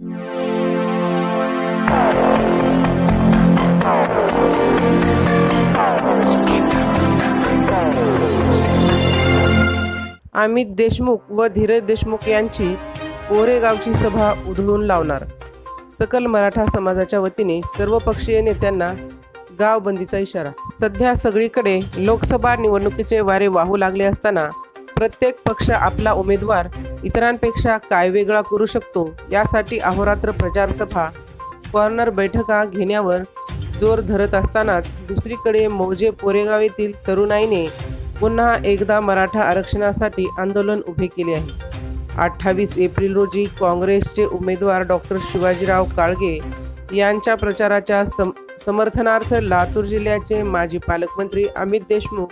अमित देशमुख व धीरज देशमुख यांची कोरेगावची सभा उधळून लावणार. सकल मराठा समाजाच्या वतीने सर्वपक्षीय नेत्यांना गावबंदीचा इशारा. सध्या सगळीकडे लोकसभा निवडणुकीचे वारे वाहू लागले असताना प्रत्येक पक्ष आपला उमेदवार इतरांपेक्षा काय वेगळा करू शकतो यासाठी अहोरात्र प्रचार सभा कॉर्नर बैठका घेण्यावर जोर धरत असतानाच दुसरीकडे मौजे पोरेगाव येथील तरुणाईने पुन्हा एकदा मराठा आरक्षणासाठी आंदोलन उभे केले आहे. अठ्ठावीस एप्रिल रोजी काँग्रेसचे उमेदवार डॉक्टर शिवाजीराव काळगे यांच्या प्रचाराच्या सम समर्थनार्थ लातूर जिल्ह्याचे माजी पालकमंत्री अमित देशमुख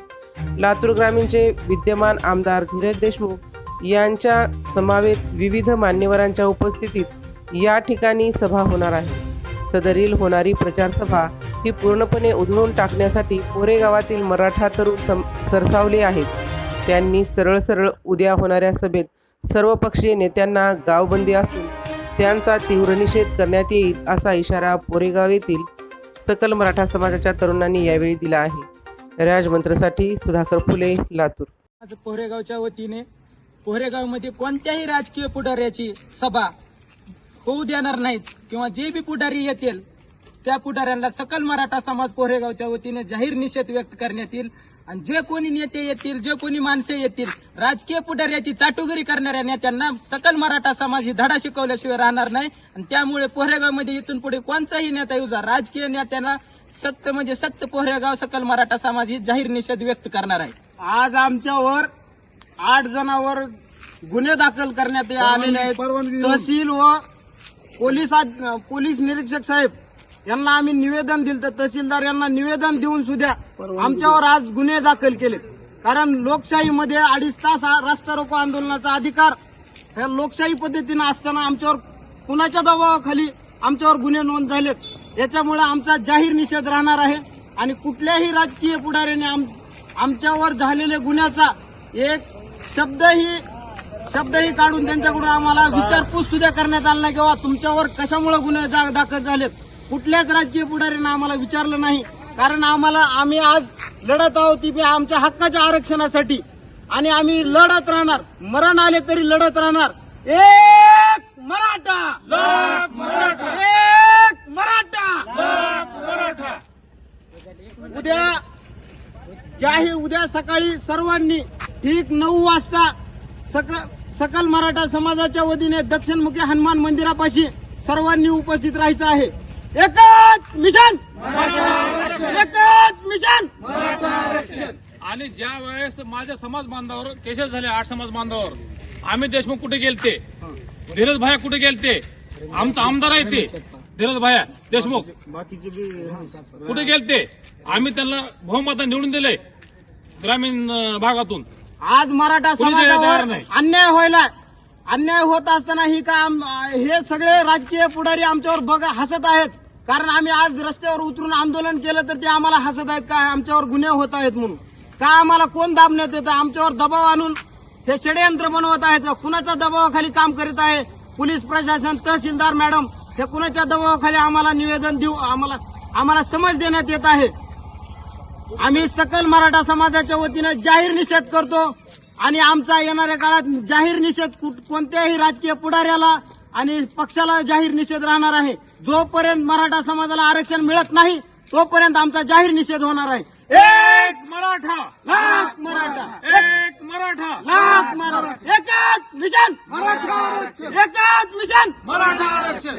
लातूर ग्रामीणचे विद्यमान आमदार धीरज देशमुख यांच्या समावेत विविध मान्यवरांच्या उपस्थितीत या ठिकाणी सभा होणार आहे. सदरील होणारी प्रचारसभा ही पूर्णपणे उधळून टाकण्यासाठी कोरेगावातील मराठा तरुण सम सरसावले आहेत. त्यांनी सरळ सरळ उद्या होणाऱ्या सभेत सर्वपक्षीय नेत्यांना गावबंदी असून त्यांचा तीव्र निषेध करण्यात येईल असा इशारा पोरेगाव येथील सकल मराठा समाजाच्या तरुणांनी यावेळी दिला आहे. राजमंत्रसाठी सुधाकर फुले लातूर. आज पोहरेगावच्या वतीने पोहरेगावमध्ये कोणत्याही राजकीय पुढाऱ्याची सभा होऊ देणार नाहीत किंवा जे बी पुढारी येतील त्या पुढाऱ्यांना सकल मराठा समाज पोहरेगावच्या वतीने जाहीर निषेध व्यक्त करण्यात येईल. आणि जे कोणी नेते येतील जे कोणी माणसे येतील राजकीय पुढाऱ्याची चाटुगिरी करणाऱ्या नेत्यांना सकल मराठा समाज ही धडा शिकवल्याशिवाय राहणार नाही. आणि त्यामुळे पोहरेगावमध्ये इथून पुढे कोणताही नेता येऊ राजकीय नेत्यांना सक्त म्हणजे सक्त पोहरेगाव सकल मराठा समाज ही जाहीर निषेध व्यक्त करणार आहे. आज आमच्यावर आठ जणांवर गुन्हे दाखल करण्यात आलेले आहेत. तहसील व पोलीस पोलीस निरीक्षक साहेब यांना आम्ही निवेदन दिलं तर तहसीलदार यांना निवेदन देऊन सुद्धा आमच्यावर आज गुन्हे दाखल केले. कारण लोकशाहीमध्ये अडीच तास हा रस्ता रोको आंदोलनाचा अधिकार ह्या लोकशाही पद्धतीनं असताना आमच्यावर कुणाच्या दबावाखाली आमच्यावर गुन्हे नोंद झालेत? याच्यामुळे आमचा जाहीर निषेध राहणार आहे. आणि कुठल्याही राजकीय पुढाऱ्याने आम आमच्यावर झालेल्या गुन्ह्याचा एक शब्दही शब्दही काढून त्यांच्याकडून आम्हाला विचारपूस सुद्धा करण्यात आला नाही किंवा तुमच्यावर कशामुळे गुन्हे दाखल झालेत. कुठल्याच राजकीय पुढाऱ्यांना आम्हाला विचारलं नाही. कारण आम्हाला आम्ही आज लढत आहोत ती आमच्या हक्काच्या आरक्षणासाठी. आणि आम्ही लढत राहणार. मरण आले तरी लढत राहणार. एक मराठा! एक मराठा! उद्या जाहीर उद्या सकाळी सर्वांनी ठीक नऊ वाजता सकल सकल मराठा समाजाच्या वतीने दक्षिणमुखी हनुमान मंदिरापाशी सर्वांनी उपस्थित राहायचं आहे. एकच मिशन! एकच मिशन! आणि ज्या वेळेस माझ्या समाज बांधावर केसेस झाले आठ समाज बांधावर अमित देशमुख कुठे गेलते? धीरज भाया कुठे गेलते? आमचा आमदार आहे ते. धीरज भाया देशमुख. कुठे गेलते? आम्ही त्यांना बहुमतात निवडून दिले ग्रामीण भागातून. आज मराठा कोणी तयार समाजावर नाही. अन्याय व्हायला अन्याय होत असताना ही का आम- हे सगळे राजकीय पुढारी आमच्यावर बघा हसत आहेत. कारण आम्ही आज रस्त्यावर उतरून आंदोलन केलं तर ते आम्हाला हसत आहेत का? आमच्यावर गुन्हे होत आहेत म्हणून. का आम्हाला कोण दाबण्यात येतं? आमच्यावर दबाव आणून हे षडयंत्र बनवत आहेत. कुणाच्या दबावाखाली काम करीत आहे? पोलीस प्रशासन तहसीलदार मॅडम हे कुणाच्या दबावाखाली आम्हाला निवेदन देऊ आम्हाला आम्हाला समज देण्यात येत आहे. आम्ही सकल मराठा समाजाच्या वतीनं जाहीर निषेध करतो आणि आमचा येणाऱ्या काळात जाहीर निषेध कोणत्याही राजकीय पुढाऱ्याला आणि पक्षाला जाहीर निषेध राहणार आहे. जोपर्यंत मराठा समाजाला आरक्षण मिळत नाही तोपर्यंत आमचा जाहीर निषेध होणार आहे. एक मराठा! लाख मराठा! एक मराठा! लाख मराठा! एकच मिशन! मराठा एकच मिशन! मराठा आरक्षण!